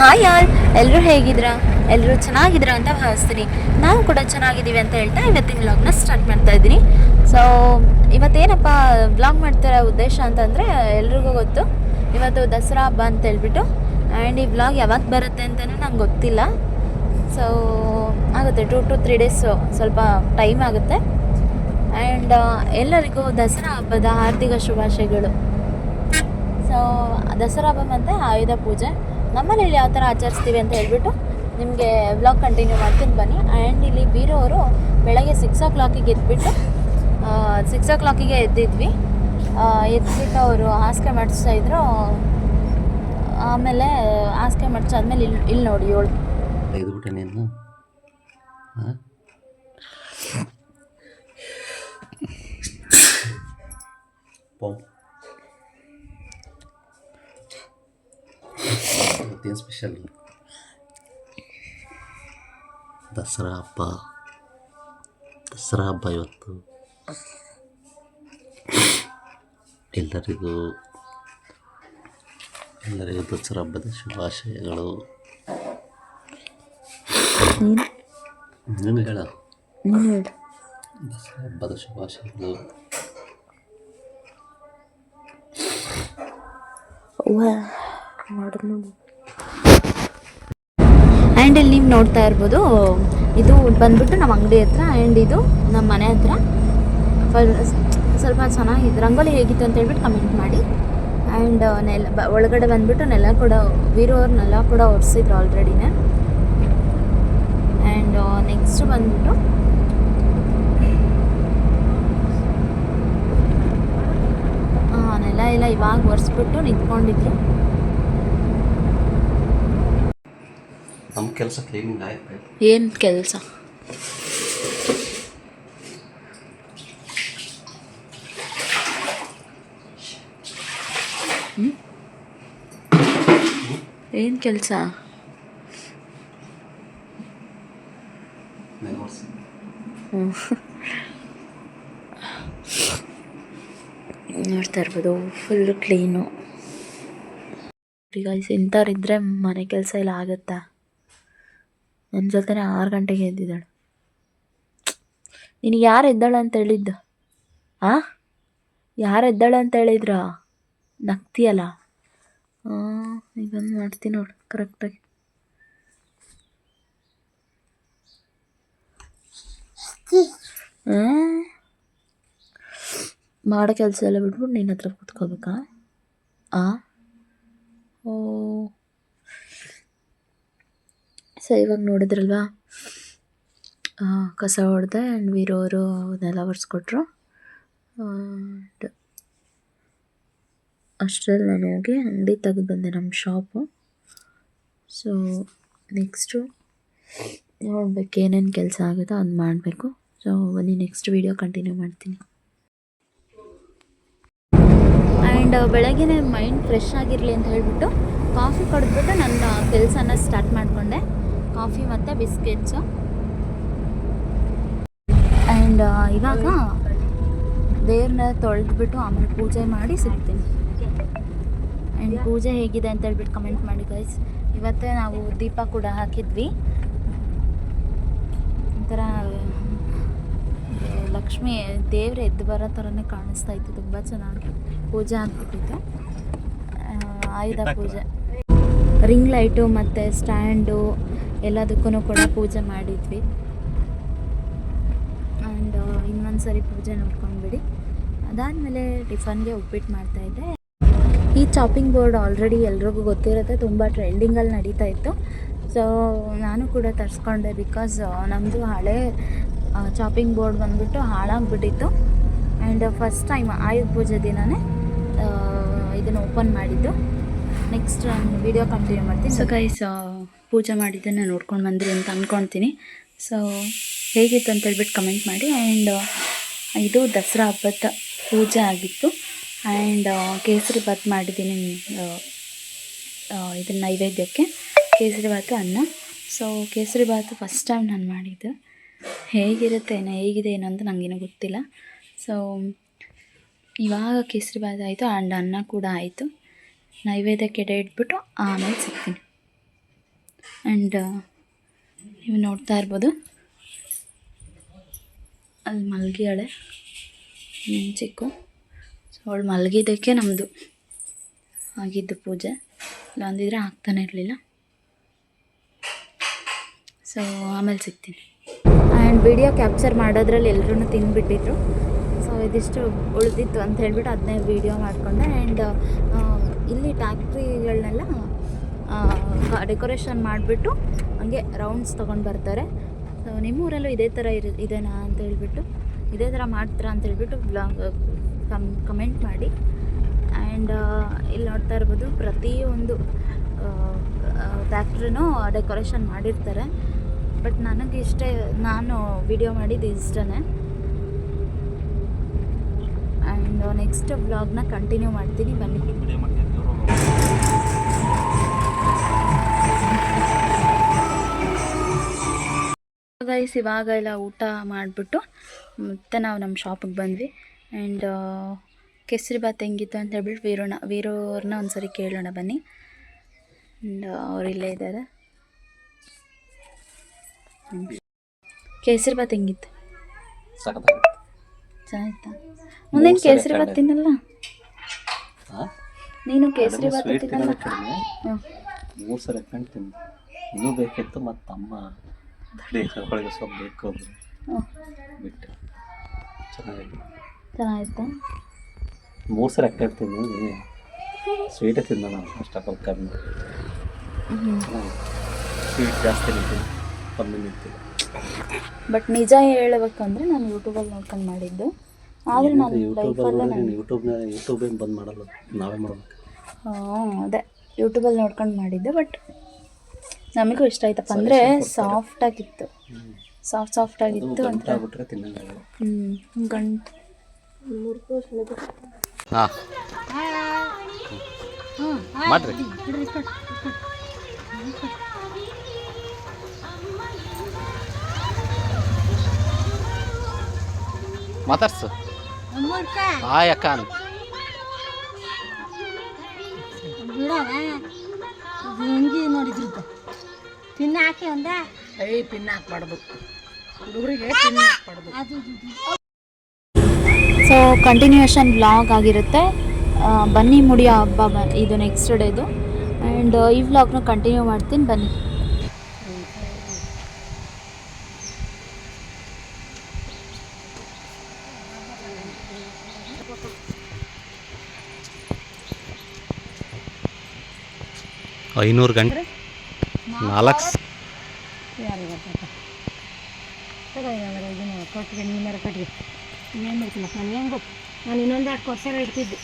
Hi all ಎಲ್ಲರೂ ಹೇಗಿದ್ದೀರಾ ಎಲ್ಲರೂ ಚೆನ್ನಾಗಿದ್ದೀರಾ ಅಂತ ಭಾವಿಸ್ತೀನಿ. ನಾವು ಕೂಡ ಚೆನ್ನಾಗಿದ್ದೀವಿ ಅಂತ ಹೇಳ್ತಾ ಇವತ್ತಿನ ವ್ಲಾಗ್ನ ಸ್ಟಾರ್ಟ್ ಮಾಡ್ತಾ ಇದ್ದೀನಿ. ಸೊ ಇವತ್ತೇನಪ್ಪ ವ್ಲಾಗ್ ಮಾಡ್ತಿರೋ ಉದ್ದೇಶ ಅಂತಂದರೆ ಎಲ್ರಿಗೂ ಗೊತ್ತು. ಇವತ್ತು ದಸರಾ ಹಬ್ಬ ಅಂತ ಹೇಳ್ಬಿಟ್ಟು ಆ್ಯಂಡ್ ಈ ವ್ಲಾಗ್ ಯಾವಾಗ ಬರುತ್ತೆ ಅಂತಲೂ ನಂಗೆ ಗೊತ್ತಿಲ್ಲ. ಸೊ ಆಗುತ್ತೆ ಟು ಟು ತ್ರೀ ಡೇಸು ಸ್ವಲ್ಪ ಟೈಮ್ ಆಗುತ್ತೆ. ಆ್ಯಂಡ್ ಎಲ್ಲರಿಗೂ ದಸರಾ ಹಬ್ಬದ ಹಾರ್ದಿಕ ಶುಭಾಶಯಗಳು. ಸೊ ದಸರಾ ಹಬ್ಬ ಮತ್ತು ಆಯುಧ ಪೂಜೆ. ನಮ್ಮನೇಲಿ ಯಾವ ಥರ ಆಚರಿಸ್ತೀವಿ ಅಂತ ಹೇಳ್ಬಿಟ್ಟು ನಿಮಗೆ ವ್ಲಾಗ್ ಕಂಟಿನ್ಯೂ ಮಾಡ್ತೀನಿ ಬನ್ನಿ. ಆ್ಯಂಡ್ ಇಲ್ಲಿ ಬೀರೋರು ಅವರು ಬೆಳಗ್ಗೆ ಸಿಕ್ಸ್ ಓ ಕ್ಲಾಕಿಗೆ ಎದ್ಬಿಟ್ಟು ಸಿಕ್ಸ್ ಓ ಕ್ಲಾಕಿಗೆ ಎದ್ದಿದ್ವಿ. ಎದ್ದುಬಿಟ್ಟು ಎದ್ಬಿಟ್ಟು ಅವರು ಹಾಸಿಗೆ ಮಾಡಿಸ್ತಾ ಇದ್ರು. ಆಮೇಲೆ ಹಾಸಿಗೆ ಮಾಡಿಸಾದ್ಮೇಲೆ ಇಲ್ಲಿ ಇಲ್ಲಿ ನೋಡಿ ಏಳು ತೆಗೆದುಬಿಟ್ಟೆ ನೀನು? ಹಾಂ ಇವತ್ತೇನು ಸ್ಪೆಷಲ್ ದಸರಾ ಹಬ್ಬ. ದಸರಾ ಹಬ್ಬ ಇವತ್ತು. ಎಲ್ಲರಿಗೂ ಎಲ್ಲರಿಗೂ ದಸರಾ ಹಬ್ಬದ ಶುಭಾಶಯಗಳು. ನೀನು? ಹೇಳ. ದಸರಾ ಹಬ್ಬದ ಶುಭಾಶಯಗಳು. ಆ್ಯಂಡ್ ನೋಡಿ ನೋಡ್ತಾ ಇರ್ಬೋದು. ಇದು ಬಂದ್ಬಿಟ್ಟು ನಮ್ಮ ಅಂಗಡಿ ಹತ್ರ ಆ್ಯಂಡ್ ಇದು ನಮ್ಮ ಮನೆ ಹತ್ರ. ಸ್ವಲ್ಪ ಚೆನ್ನಾಗಿದೆ. ರಂಗೋಲಿ ಹೇಗಿತ್ತು ಅಂತ ಹೇಳ್ಬಿಟ್ಟು ಕಮೆಂಟ್ ಮಾಡಿ. ಆ್ಯಂಡ್ ನೆಲ, ಬ, ಒಳಗಡೆ ಬಂದ್ಬಿಟ್ಟು ನೆಲ ಕೂಡ ವೀರವ್ರ ನೆಲ ಕೂಡ ಒರೆಸಿದ್ರು ಆಲ್ರೆಡಿನೇ ಆ್ಯಂಡ್ ನೆಕ್ಸ್ಟ್ ಬಂದ್ಬಿಟ್ಟು ನೆಲ ಎಲ್ಲ ಇವಾಗ ಒರೆಸ್ಬಿಟ್ಟು ನಿಂತ್ಕೊಂಡಿದ್ರು. ನಮ್ಮ ಕೆಲಸ ಕ್ಲೀನಿಂಗ್ ಆಯ್ತು ಏನು ಕೆಲಸ? ಏನು ಕೆಲಸ? ನೋಡ್ತಾ ಇರ್ಬೋದು ಫುಲ್ ಕ್ಲೀನು ಗೈಸ್ ಇಂಥವ್ರಿದ್ರೆ ಮನೆ ಕೆಲಸ ಎಲ್ಲ ಆಗುತ್ತಾ? ನನ್ನ ಜೊತೆನೇ ಆರು ಗಂಟೆಗೆ ಎದ್ದಿದ್ದಾಳೆ. ನಿನಗೆ ಯಾರು ಎದ್ದಾಳೆ ಅಂತ ಹೇಳಿದ್ದ? ಆ? ಯಾರು ಎದ್ದಾಳೆ ಅಂತ ಹೇಳಿದ್ರ? ನಗ್ತೀಯಲ್ಲ? ಹಾಂ ಈಗ ಬಂದು ಮಾಡ್ತೀನಿ ನೋಡು ಕರೆಕ್ಟಾಗಿ ಮಾಡೋ ಕೆಲಸ ಎಲ್ಲ ಬಿಟ್ಬಿಟ್ಟು ನಿನ್ನ ಹತ್ರ ಕೂತ್ಕೋಬೇಕಾ? ಆ? ಓ. ಸೊ ಇವಾಗ ನೋಡಿದ್ರಲ್ವಾ? ಕಸ ಹೊಡೆದೆ ಆ್ಯಂಡ್ ವೀರವರು ಅದನ್ನೆಲ್ಲ ಒರೆಸ್ಕೊಟ್ರು. ಅಷ್ಟರಲ್ಲಿ ನಾನು ಹೋಗಿ ಅಂಗಡಿ ತೆಗೆದು ಬಂದೆ ನಮ್ಮ ಶಾಪು ಸೊ ನೆಕ್ಸ್ಟು ನೋಡ್ಬೇಕು ಏನೇನು ಕೆಲಸ ಆಗುತ್ತೋ ಅದು ಮಾಡಬೇಕು. ಸೊ ಬನ್ನಿ ನೆಕ್ಸ್ಟ್ ವೀಡಿಯೋ ಕಂಟಿನ್ಯೂ ಮಾಡ್ತೀನಿ. ಆ್ಯಂಡ್ ಬೆಳಗ್ಗೆ ಮೈಂಡ್ ಫ್ರೆಶ್ ಆಗಿರಲಿ ಅಂತ ಹೇಳ್ಬಿಟ್ಟು ಕಾಫಿ ಕುಡಿದ್ಬಿಟ್ಟು ನನ್ನ ಕೆಲಸನ ಸ್ಟಾರ್ಟ್ ಮಾಡಿಕೊಂಡೆ. ಕಾಫಿ ಮತ್ತು ಬಿಸ್ಕೆಟ್ಸು. ಆ್ಯಂಡ್ ಇವಾಗ ದೇವ್ರನ್ನ ತೊಳೆದ್ಬಿಟ್ಟು ಆಮೇಲೆ ಪೂಜೆ ಮಾಡಿ ಸಿಗ್ತೀನಿ. ಆ್ಯಂಡ್ ಪೂಜೆ ಹೇಗಿದೆ ಅಂತ ಹೇಳ್ಬಿಟ್ಟು ಕಮೆಂಟ್ ಮಾಡಿ ಗೈಸ್ ಇವತ್ತೇ ನಾವು ದೀಪ ಕೂಡ ಹಾಕಿದ್ವಿ. ಒಂಥರ, ಲಕ್ಷ್ಮಿ ದೇವ್ರ ಎದ್ದು ಬರೋ ಥರನೇ ಕಾಣಿಸ್ತಾ ಇತ್ತು, ತುಂಬ ಚೆನ್ನಾಗಿ ಪೂಜೆ ಆಗ್ಬಿಟ್ಟಿತ್ತು. ಆಯುಧ ಪೂಜೆ. ರಿಂಗ್ ಲೈಟು ಮತ್ತು ಸ್ಟ್ಯಾಂಡು ಎಲ್ಲದಕ್ಕೂ ಕೂಡ ಪೂಜೆ ಮಾಡಿದ್ವಿ. ಆ್ಯಂಡ್ ಇನ್ನೊಂದು ಸರಿ ಪೂಜೆ ನೋಡ್ಕೊಂಡ್ಬಿಡಿ. ಅದಾದಮೇಲೆ ಟಿಫನ್ಗೆ ಉಪ್ಪಿಟ್ಟು ಮಾಡ್ತಾಯಿದ್ದೆ ಈ ಚಾಪಿಂಗ್ ಬೋರ್ಡ್ ಆಲ್ರೆಡಿ ಎಲ್ರಿಗೂ ಗೊತ್ತಿರುತ್ತೆ, ತುಂಬ ಟ್ರೆಂಡಿಂಗಲ್ಲಿ ನಡೀತಾ ಇತ್ತು. ಸೊ ನಾನು ಕೂಡ ತರಿಸ್ಕೊಂಡೆ ಬಿಕಾಸ್ ನಮ್ಮದು ಹಳೆ ಚಾಪಿಂಗ್ ಬೋರ್ಡ್ ಬಂದ್ಬಿಟ್ಟು ಹಾಳಾಗ್ಬಿಟ್ಟಿತ್ತು. And first time Ayudha Puja ದಿನವೇ ಇದನ್ನು ಓಪನ್ ಮಾಡಿದ್ದು. ನೆಕ್ಸ್ಟ್ ನಾನು ವಿಡಿಯೋ ಕಂಟಿನ್ಯೂ ಮಾಡ್ತೀನಿ. ಸೊ ಗೈಸ್ ಪೂಜೆ ಮಾಡಿದ್ದನ್ನು ನೋಡ್ಕೊಂಡು ಬಂದ್ರಿ ಅಂತ ಅಂದ್ಕೊಳ್ತೀನಿ ಸೊ ಹೇಗಿತ್ತು ಅಂತ ಹೇಳ್ಬಿಟ್ಟು ಕಮೆಂಟ್ ಮಾಡಿ. ಆ್ಯಂಡ್ ಇದು ದಸರಾ ಹಬ್ಬದ ಪೂಜೆ ಆಗಿತ್ತು. ಆ್ಯಂಡ್ ಕೇಸರಿ ಬಾತ್ ಮಾಡಿದ್ದೀನಿ ಇದನ್ನ ನೈವೇದ್ಯಕ್ಕೆ. ಕೇಸರಿ ಬಾತು ಅನ್ನ. So kesari bath first time ನಾನು ಮಾಡಿದ್ದು. ಹೇಗಿರುತ್ತೆ, ಏನೋ ಹೇಗಿದೆ ಏನೋ ಅಂತ ನನಗೇನು ಗೊತ್ತಿಲ್ಲ. ಸೊ ಇವಾಗ ಕೇಸರಿ ಬಾತ್ ಆಯಿತು. ಆ್ಯಂಡ್ ಅನ್ನ ಕೂಡ ಆಯಿತು. ನೈವೇದ್ಯಕ್ಕೆ ಎಡೆ ಇಟ್ಬಿಟ್ಟು ಆಮೇಲೆ ಸಿಗ್ತೀನಿ. ಆ್ಯಂಡ್ ನೀವು ನೋಡ್ತಾ ಇರ್ಬೋದು. ಅಲ್ಲಿ ಮಲಗಿಯಾಳೆ ಚಿಕ್ಕು. ಸೊ ಅವಳು ಮಲಗಿದ್ದಕ್ಕೆ ನಮ್ಮದು ಆಗಿದ್ದು ಪೂಜೆ. ಇಲ್ಲಾಂದಿದ್ರೆ ಆಗ್ತಾನೆ ಇರಲಿಲ್ಲ. ಸೊ ಆಮೇಲೆ ಸಿಗ್ತೀನಿ. ಆ್ಯಂಡ್ ವಿಡಿಯೋ ಕ್ಯಾಪ್ಚರ್ ಮಾಡೋದ್ರಲ್ಲಿ ಎಲ್ಲರೂ ತಿಂದುಬಿಟ್ಟಿದ್ರು. ಸೊ ಇದಿಷ್ಟು ಉಳಿದಿತ್ತು ಅಂತ ಹೇಳ್ಬಿಟ್ಟು ಅದನ್ನೇ ವಿಡಿಯೋ ಮಾಡಿಕೊಂಡೆ. ಆ್ಯಂಡ್ ಇಲ್ಲಿ ಟ್ಯಾಕ್ಟ್ರಿಗಳನ್ನೆಲ್ಲ ಡೆಕೋರೇಷನ್ ಮಾಡಿಬಿಟ್ಟು ಹಂಗೆ ರೌಂಡ್ಸ್ ತೊಗೊಂಡು ಬರ್ತಾರೆ. ಸೊ ನಿಮ್ಮೂರಲ್ಲೂ ಇದೇ ಥರ ಇರು, ಇದೆನಾ ಅಂತ ಹೇಳ್ಬಿಟ್ಟು, ಇದೇ ಥರ ಮಾಡ್ತೀರಾ ಅಂತ ಹೇಳ್ಬಿಟ್ಟು ಬ್ಲಾಗ್ ಕಮ್ ಕಮೆಂಟ್ ಮಾಡಿ. ಆ್ಯಂಡ್ ಇಲ್ಲಿ ನೋಡ್ತಾ ಇರ್ಬೋದು ಪ್ರತಿಯೊಂದು ಫ್ಯಾಕ್ಟ್ರಿನೂ ಡೆಕೋರೇಷನ್ ಮಾಡಿರ್ತಾರೆ. ಬಟ್ ನನಗೆ ಇಷ್ಟೇ, ನಾನು ವಿಡಿಯೋ ಮಾಡಿದ್ದು ಇಷ್ಟನೇ. ಆ್ಯಂಡ್ ನೆಕ್ಸ್ಟ್ ಬ್ಲಾಗ್ನ ಕಂಟಿನ್ಯೂ ಮಾಡ್ತೀನಿ. ಬನ್ನಿ. ಗೈಸ್ ಇವಾಗ ಎಲ್ಲ ಊಟ ಮಾಡಿಬಿಟ್ಟು ಮತ್ತೆ ನಾವು ನಮ್ಮ ಶಾಪಿಗೆ ಬಂದ್ವಿ. ಆ್ಯಂಡ್ ಕೇಸರಿ ಬಾತ್ ಹೆಂಗಿತ್ತು ಅಂತ ಹೇಳ್ಬಿಟ್ಟು ವೀರೋಣ ವೀರೋರ್ನ ಒಂದ್ಸರಿ ಕೇಳೋಣ ಬನ್ನಿ. ಆ್ಯಂಡ್ ಅವ್ರು ಇಲ್ಲೇ ಇದ್ದಾರೆ. ಕೇಸರಿ ಭಾತ್ ಹೆಂಗಿತ್ತು? ಚೆನ್ನಾಗಿತ್ತಾ? ಮುಂದೇನು ಕೇಸರಿ ಭಾತ್ ತಿನ್ನಲ್ಲ. ನೀನು ಕೇಸರಿ ಭಾತ್ ತಿನ್ನಲ್ಲ? ಮೂರು ಸರಿ ಕಂಡು ಇನ್ನೂ ಬೇಕಿತ್ತು ಮತ್ತು ಅಮ್ಮ ತಡಿ ಸ್ವಲ್ಪ ಬೇಕು ಅಂದರೆ ಹ್ಞೂ ಬಿಟ್ಟು. ಚೆನ್ನಾಗಿದೆ. ಚೆನ್ನಾಗಿತ್ತಾ. ಮೂರು ಸಲ ತಿಂದು ಸ್ವೀಟೇ ತಿಂದ ನಾನು ಅಷ್ಟೊಂದು ಕಮ್ಮಿ. ಹ್ಞೂ ಸ್ವೀಟ್ ಜಾಸ್ತಿ ನಿಂತಿಲ್ಲ ಕಮ್ಮಿ ನಿಂತಿಲ್ಲ ಬಟ್ ನಿಜ ಹೇಳ್ಬೇಕಂದ್ರೆ ನಾನು ಯೂಟ್ಯೂಬಲ್ಲಿ ನೋಡ್ಕೊಂಡು ಮಾಡಿದ್ದು. ಆದರೆ ನಾನು ಯೂಟ್ಯೂಬಲ್ಲಿ ನಾನು ಯೂಟ್ಯೂಬ್ನ ಯೂಟ್ಯೂಬ್ ಏನು ಬಂದ್ ಮಾಡಲ್ಲ ನಾವೇ ಮಾಡಬೇಕು. ಹಾಂ ಅದೇ. ಯೂಟ್ಯೂಬಲ್ಲಿ ನೋಡ್ಕೊಂಡು ಮಾಡಿದ್ದೆ ಬಟ್ ನಮಗೂ ಇಷ್ಟ ಆಯ್ತಪ್ಪ ಅಂದರೆ ಸಾಫ್ಟಾಗಿತ್ತು ಸಾಫ್ಟ್ ಸಾಫ್ಟಾಗಿತ್ತು ಅಂತ. ಹ್ಞೂ ಗಂಟು. ಹಾಂ. ಮಾಡ್ರಿ. ಮಾತಾಡ್ಸು. ಹಾಯ್ ಅಕ್ಕ ಪಿನ್ ಹಾಕಿ ಒಂದ? ಐ ಪಿನ್ ಹಾಕ್ಬಾರ್ದು ಹುಡುಗರಿಗೆ ಪಿನ್ ಹಾಕ್ಬಾರ್ದು ಸೊ ಕಂಟಿನ್ಯೂಷನ್ ವ್ಲಾಗ್ ಆಗಿರುತ್ತೆ. ಬನ್ನಿ ಮುಡಿಯೋ ಹಬ್ಬ ಬ ಇದು ನೆಕ್ಸ್ಟ್ ಡೇದು ಆ್ಯಂಡ್ ಈ ವ್ಲಾಗ್ನ ಕಂಟಿನ್ಯೂ ಮಾಡ್ತೀನಿ. ಬನ್ನಿ. ಐನೂರು ಗಂಟೆ. ನಾಲ್ಕು ಕೊಟ್ಟಿಗೆ ನೀನಾರ ಕಟ್ಟಿಗೆ ಇನ್ನೇನು ಹೆಂಗೆ ಗೊತ್ತು ನಾನು ಇನ್ನೊಂದು ಎರಡು ಇಡ್ತಿದ್ದೆ.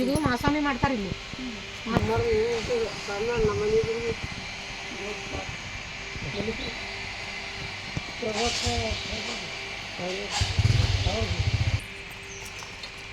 ಇದು ಮಾಸಾಮಿ ಮಾಡ್ತಾರೆ ಇಲ್ಲಿ.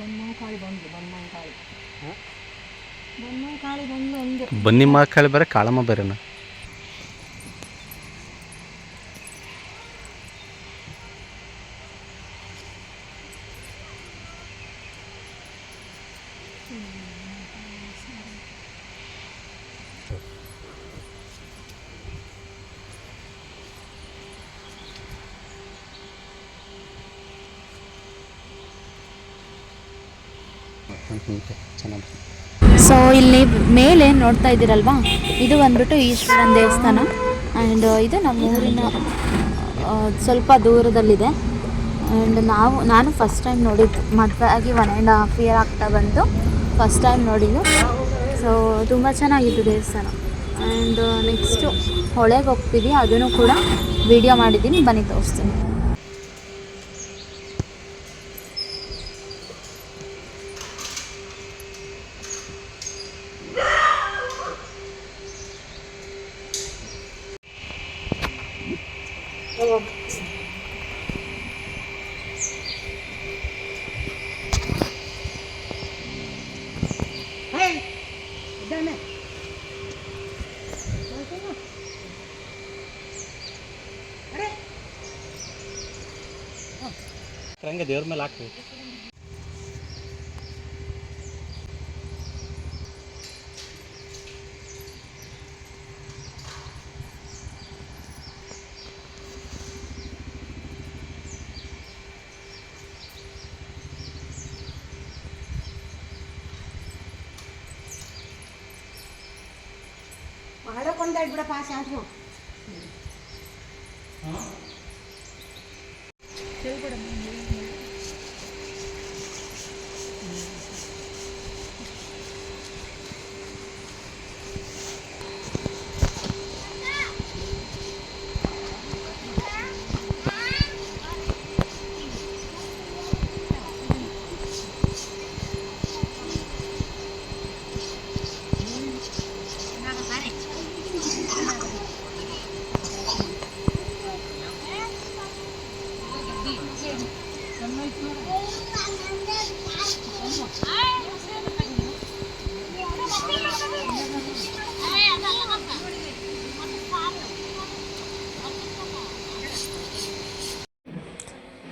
ಬೊಮ್ಮಂಕಾಳಿ ಬಂದು ಕಾಳಿ ಬಂದು ಒಂದು ಬನ್ನಿ ಬೇರೆ ಕಾಳಮ್ಮ ಬೇರೆನಾ ಸೊ ಇಲ್ಲಿ ಮೇಲೆ ನೋಡ್ತಾ ಇದ್ದೀರಲ್ವಾ? ಇದು ಬಂದ್ಬಿಟ್ಟು ಈಶ್ವರನ ದೇವಸ್ಥಾನ. ಆ್ಯಂಡ್ ಇದು ನಮ್ಮ ಊರಿನ ಸ್ವಲ್ಪ ದೂರದಲ್ಲಿದೆ. ಆ್ಯಂಡ್ ನಾವು, ನಾನು ಫಸ್ಟ್ ಟೈಮ್ ನೋಡಿದ್ದು. ಮದುವೆ ಆಗಿ ಒನ್ ಆ್ಯಂಡ್ ಹಾಫ್ ಇಯರ್ ಆಗ್ತಾ ಬಂತು ಫಸ್ಟ್ ಟೈಮ್ ನೋಡಿದ್ದು. ಸೊ ತುಂಬ ಚೆನ್ನಾಗಿತ್ತು ದೇವಸ್ಥಾನ. ಆ್ಯಂಡ್ ನೆಕ್ಸ್ಟು ಹೊಳೆಗೆ ಹೋಗ್ತೀವಿ ಅದನ್ನು ಕೂಡ ವಿಡಿಯೋ ಮಾಡಿದ್ದೀನಿ. ಬನ್ನಿ ತೋರಿಸ್ತೀನಿ. ಇದ್ದಾನೆ. ರಂಗ ದೇವ್ರ ಮೇಲೆ ಹಾಕ್ತೀವಿ ಮಾಡಕೊಂಡ ಬಿಡ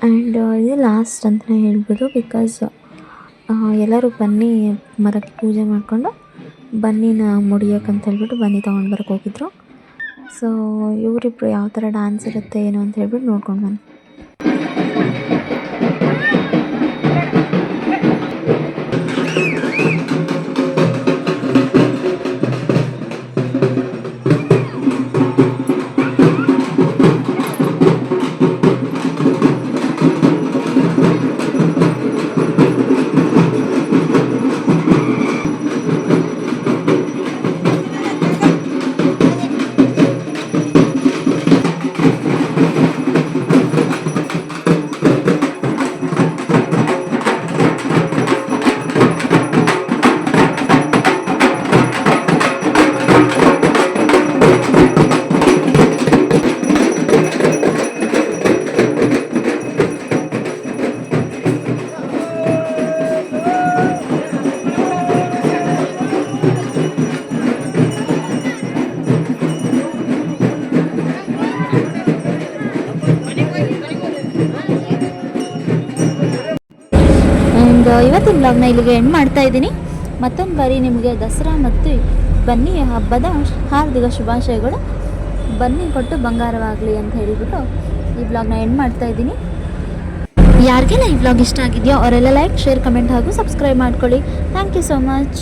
ಆ್ಯಂಡ್ ಇದು ಲಾಸ್ಟ್ ಅಂತಲೇ ಹೇಳ್ಬೋದು ಬಿಕಾಸ್ ಎಲ್ಲರೂ ಬನ್ನಿ ಮರಕ್ಕೆ ಪೂಜೆ ಮಾಡಿಕೊಂಡು ಬನ್ನಿನ ಮುಡಿಯೋಕ್ಕಂತ ಹೇಳ್ಬಿಟ್ಟು ಬನ್ನಿ ತೊಗೊಂಡು ಬರೋಕೆ ಹೋಗಿದ್ರು. ಸೊ ಇವರಿಬ್ರು ಯಾವ ಥರ ಡ್ಯಾನ್ಸ್ ಇರುತ್ತೆ, ಏನು ಅಂತ ಹೇಳ್ಬಿಟ್ಟು ನೋಡ್ಕೊಂಡು ಬನ್ನಿ. ಆ್ಯಂಡ್ ಇವತ್ತಿನ ಬ್ಲಾಗ್ನ ಇಲ್ಲಿಗೆ ಎಂಡ್ ಮಾಡ್ತಾ ಇದ್ದೀನಿ. ಮತ್ತೊಂದು ಬಾರಿ ನಿಮಗೆ ದಸರಾ ಮತ್ತು ಬನ್ನಿ ಹಬ್ಬದ ಹಾರ್ದಿಕ ಶುಭಾಶಯಗಳು. ಬನ್ನಿ ಕೊಟ್ಟು ಬಂಗಾರವಾಗಲಿ ಅಂತ ಹೇಳಿಬಿಟ್ಟು ಈ ಬ್ಲಾಗ್ನ ಎಂಡ್ ಮಾಡ್ತಾ ಇದ್ದೀನಿ. ಯಾರಿಗೆಲ್ಲ ಈ ಬ್ಲಾಗ್ ಇಷ್ಟ ಆಗಿದೆಯೋ ಅವರೆಲ್ಲ ಲೈಕ್ ಶೇರ್ ಕಮೆಂಟ್ ಹಾಗೂ ಸಬ್ಸ್ಕ್ರೈಬ್ ಮಾಡ್ಕೊಳ್ಳಿ. Thank you so much